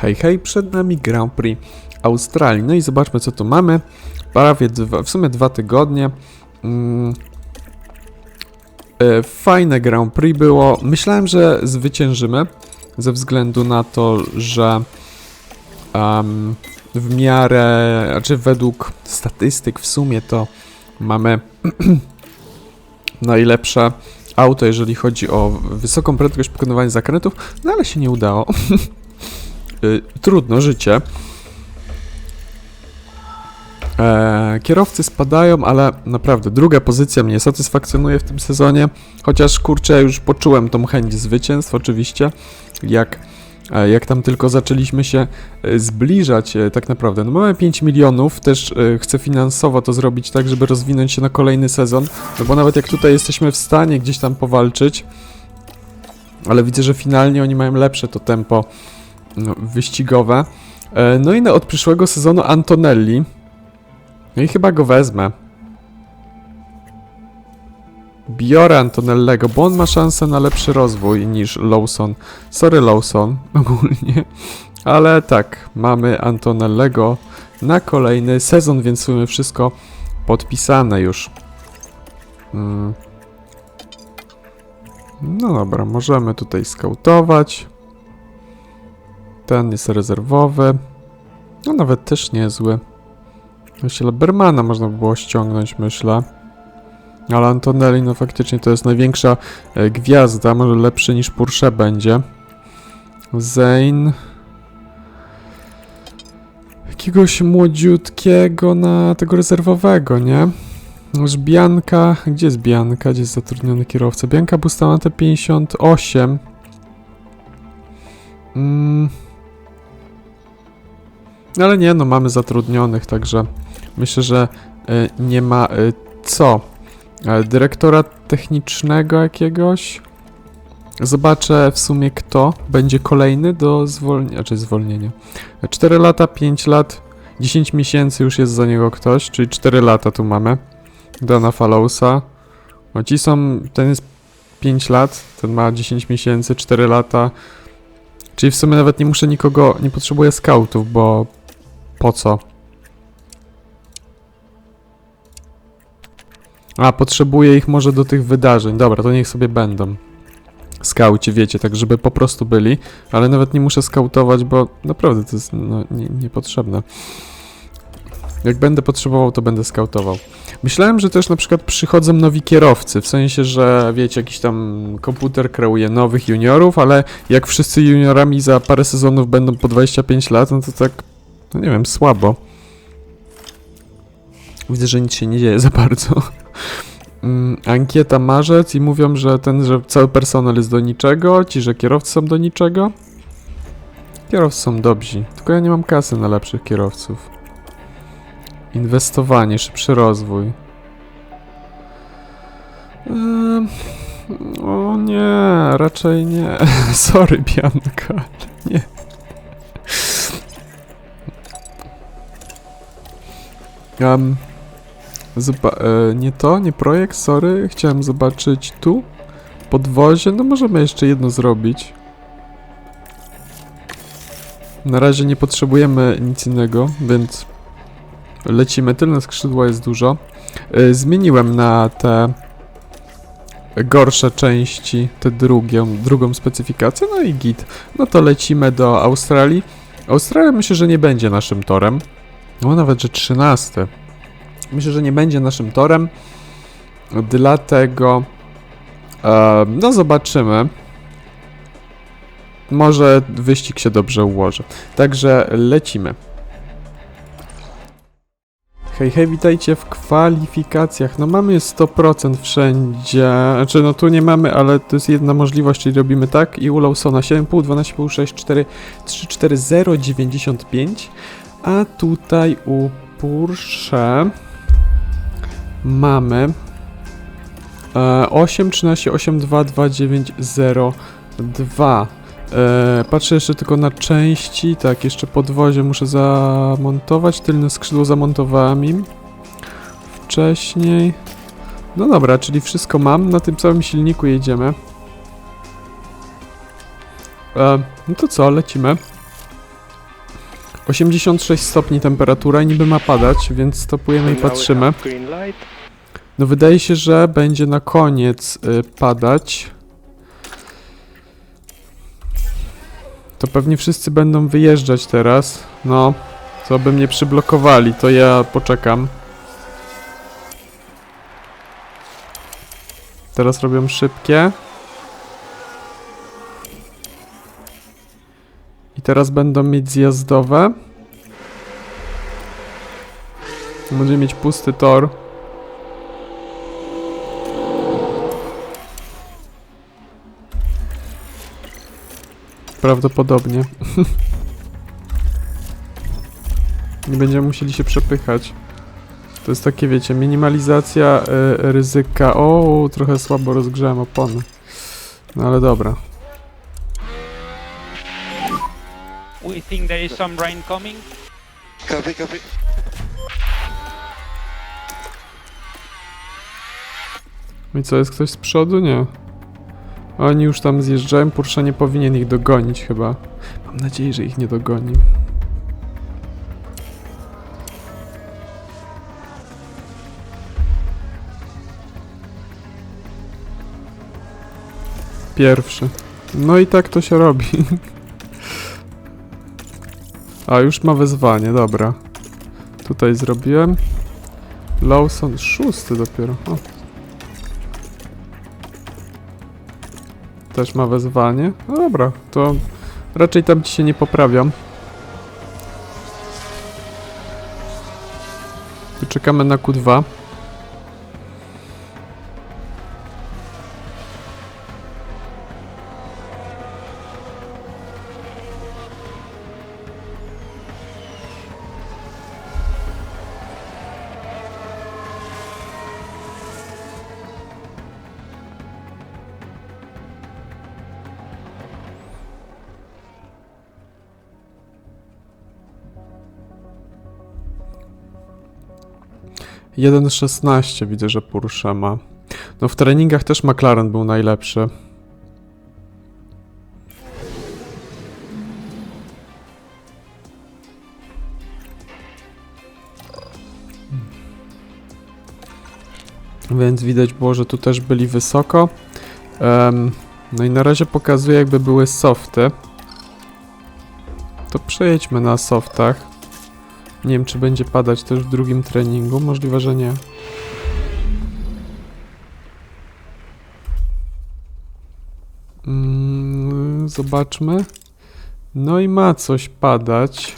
Hej, hej, przed nami Grand Prix Australii. No i zobaczmy, co tu mamy. Prawie dwa, w sumie dwa tygodnie. Mm. E, Fajne Grand Prix było. Myślałem, że zwyciężymy, ze względu na to, że em, w miarę, znaczy według statystyk w sumie to mamy najlepsze auto, jeżeli chodzi o wysoką prędkość pokonywania zakrętów, no ale się nie udało. Y, Trudno, życie. E, kierowcy spadają, ale naprawdę druga pozycja mnie satysfakcjonuje w tym sezonie. Chociaż kurczę, już poczułem tą chęć zwycięstw, oczywiście. Jak, e, jak tam tylko zaczęliśmy się e, zbliżać, e, tak naprawdę. No mamy 5 milionów, też e, chcę finansowo to zrobić tak, żeby rozwinąć się na kolejny sezon. No bo nawet jak tutaj jesteśmy w stanie gdzieś tam powalczyć, ale widzę, że finalnie oni mają lepsze to tempo wyścigowe. E, No i na, od przyszłego sezonu Antonelli. No i chyba go wezmę. Biorę Antonellego, bo on ma szansę na lepszy rozwój niż Lawson. Sorry Lawson, ogólnie. Ale tak, mamy Antonellego na kolejny sezon, więc mamy wszystko podpisane już. Mm. No dobra, możemy tutaj skautować. Ten jest rezerwowy. No nawet też niezły. Myślę, Bermana można by było ściągnąć, myślę. Ale Antonelli, no faktycznie to jest największa e, gwiazda, może lepszy niż Porsche będzie. Zane. Jakiegoś młodziutkiego na tego rezerwowego, nie? Już Bianka, gdzie jest Bianka? Gdzie jest zatrudniony kierowca? Bianka Bustamante 58. Mm. No ale nie, no mamy zatrudnionych, także myślę, że y, nie ma y, co. E, dyrektora technicznego jakiegoś. Zobaczę w sumie kto będzie kolejny do zwolnienia, czy zwolnienia. 4 lata, 5 lat, 10 miesięcy już jest za niego ktoś, czyli 4 lata tu mamy. Dana Fallowsa. No ci są, ten jest 5 lat, ten ma 10 miesięcy, 4 lata. Czyli w sumie nawet nie muszę nikogo, nie potrzebuję scoutów, bo po co? A, potrzebuję ich może do tych wydarzeń. Dobra, to niech sobie będą. Skauci, wiecie, tak żeby po prostu byli, ale nawet nie muszę skautować, bo naprawdę to jest no, nie, niepotrzebne. Jak będę potrzebował, to będę skautował. Myślałem, że też na przykład przychodzą nowi kierowcy, w sensie, że wiecie, jakiś tam komputer kreuje nowych juniorów, ale jak wszyscy juniorami za parę sezonów będą po 25 lat, no to tak, no nie wiem, słabo. Widzę, że nic się nie dzieje za bardzo. Mm, Ankieta marzec i mówią, że ten, że cały personel jest do niczego, ci, że kierowcy są do niczego. Kierowcy są dobrzy, tylko ja nie mam kasy na lepszych kierowców. Inwestowanie, szybszy rozwój. Ehm, o nie, raczej nie. Sorry, Bianka, nie. Um, e, nie to, nie projekt, sorry. Chciałem zobaczyć tu. Podwozie, no możemy jeszcze jedno zrobić. Na razie nie potrzebujemy nic innego, więc lecimy. Tylne skrzydło jest dużo. E, Zmieniłem na te gorsze części, tę drugą, drugą specyfikację, no i git. No to lecimy do Australii. Australia myślę, że nie będzie naszym torem. No nawet, że 13. Myślę, że nie będzie naszym torem. Dlatego. E, no, zobaczymy. Może wyścig się dobrze ułoży. Także lecimy. Hej, hej, witajcie w kwalifikacjach. No mamy 100% wszędzie. Znaczy, no tu nie mamy, ale to jest jedna możliwość, czyli robimy tak. I u Lawsona 7,5, 12,5, 6, 4, 3, 4, 0, 95. A tutaj u Porsche mamy e, 8, 13, 8, 2, 2, 9, 0, 2. E, patrzę jeszcze tylko na części. Tak, jeszcze podwozie muszę zamontować. Tylne skrzydło zamontowałem im wcześniej. No dobra, czyli wszystko mam. Na tym całym silniku jedziemy. E, no to co, lecimy. 86 stopni temperatura i niby ma padać, więc stopujemy i patrzymy. No wydaje się, że będzie na koniec y, padać. To pewnie wszyscy będą wyjeżdżać teraz. No, co by mnie przyblokowali, to ja poczekam. Teraz robią szybkie. I teraz będą mieć zjazdowe. Będziemy mieć pusty tor. Prawdopodobnie. Nie będziemy musieli się przepychać. To jest takie, wiecie, minimalizacja y, ryzyka. O, trochę słabo rozgrzałem opony. No ale dobra. We think there is some rain coming. Copy, copy. I co, jest ktoś z przodu? Nie. Oni już tam zjeżdżają, Porsche nie powinien ich dogonić chyba. Mam nadzieję, że ich nie dogoni. Pierwszy. No i tak to się robi. A, już ma wezwanie, dobra. Tutaj zrobiłem. Lawson, szósty dopiero. O. Też ma wezwanie. No dobra, to raczej tam ci się nie poprawiam. Tu czekamy na Q2. 1.16 widzę, że Porsche ma. No w treningach też McLaren był najlepszy. Więc widać było, że tu też byli wysoko. Em, no i na razie pokazuję jakby były softy. To przejedźmy na softach. Nie wiem, czy będzie padać też w drugim treningu. Możliwe, że nie. Mm, zobaczmy. No i ma coś padać.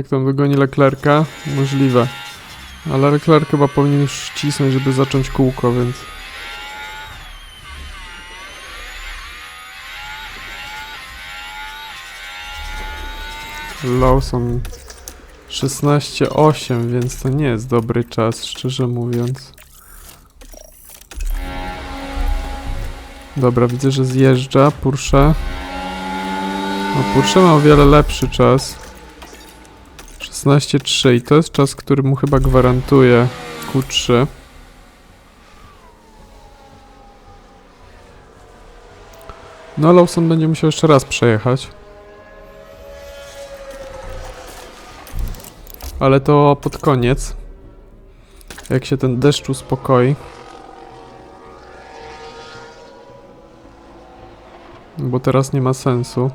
Jak tam dogoni Leclerca? Możliwe. Ale Leclerc chyba powinien już ścisnąć, żeby zacząć kółko, więc... Lawson 16.8, więc to nie jest dobry czas, szczerze mówiąc. Dobra, widzę, że zjeżdża Porsche. No, Porsche ma o wiele lepszy czas. 16.3 i to jest czas, który mu chyba gwarantuje Q3. No, Lawson będzie musiał jeszcze raz przejechać. Ale to pod koniec. Jak się ten deszcz uspokoi. Bo teraz nie ma sensu.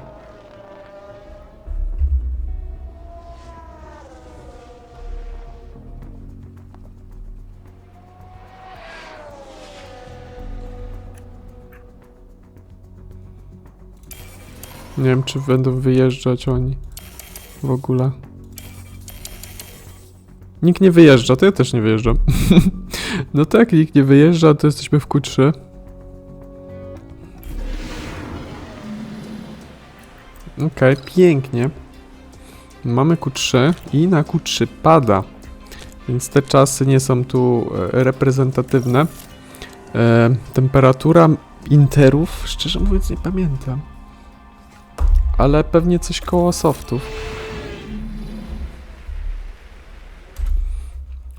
Nie wiem, czy będą wyjeżdżać oni w ogóle. Nikt nie wyjeżdża, to ja też nie wyjeżdżam. no tak, nikt nie wyjeżdża, to jesteśmy w Q3. Okej, pięknie. Mamy Q3 i na Q3 pada. Więc te czasy nie są tu e, reprezentatywne. E, temperatura interów, szczerze mówiąc, nie pamiętam. Ale pewnie coś koło softów.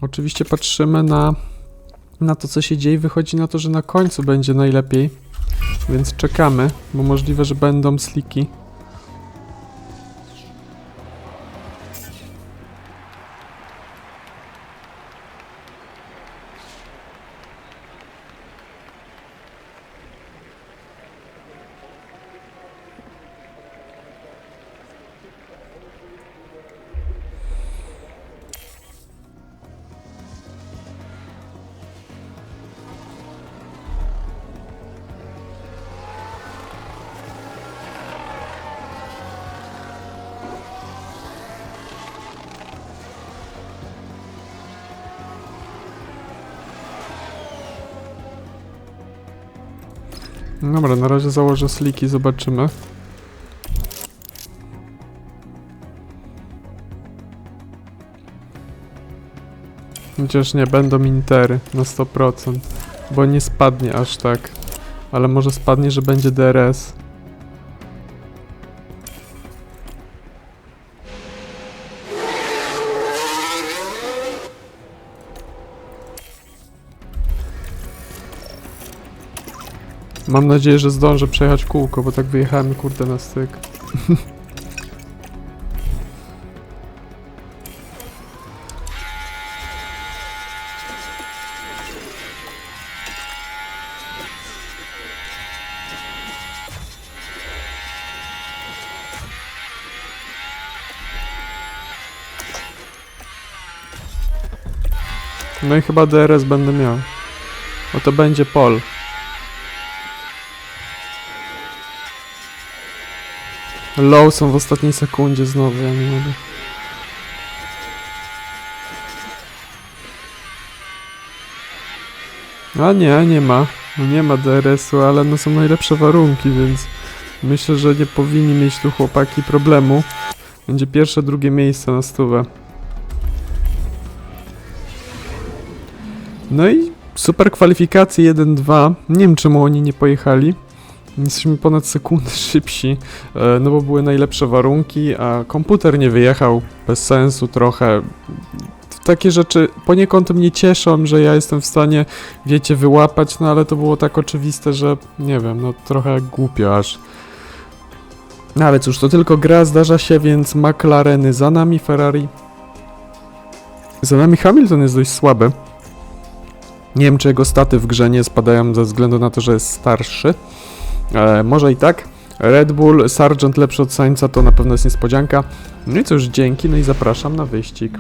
Oczywiście patrzymy na, na to, co się dzieje. Wychodzi na to, że na końcu będzie najlepiej. Więc czekamy, bo możliwe, że będą sliki. Dobra, na razie założę sliki, zobaczymy. Chociaż nie będą intery na 100%, bo nie spadnie aż tak. Ale może spadnie, że będzie DRS. Mam nadzieję, że zdążę przejechać kółko, bo tak wyjechałem kurde na styk. No i chyba DRS będę miał. O to będzie pol. Low są w ostatniej sekundzie znowu, ja nie mogę. A nie, nie ma. No Nie ma DRS-u, ale no są najlepsze warunki, więc myślę, że nie powinni mieć tu chłopaki problemu. Będzie pierwsze, drugie miejsce na stówę. No i super kwalifikacje 1-2. Nie wiem czemu oni nie pojechali. Jesteśmy ponad sekundę szybsi, e, no bo były najlepsze warunki, a komputer nie wyjechał bez sensu trochę. Takie rzeczy poniekąd mnie cieszą, że ja jestem w stanie, wiecie, wyłapać, no ale to było tak oczywiste, że nie wiem, no trochę głupio aż. No ale cóż, to tylko gra, zdarza się, więc McLareny za nami, Ferrari. Za nami Hamilton jest dość słaby. Nie wiem, czy jego staty w grze nie spadają ze względu na to, że jest starszy. E, może i tak. Red Bull, Sargent lepszy od Sainza to na pewno jest niespodzianka. No i cóż, dzięki, no i zapraszam na wyścig.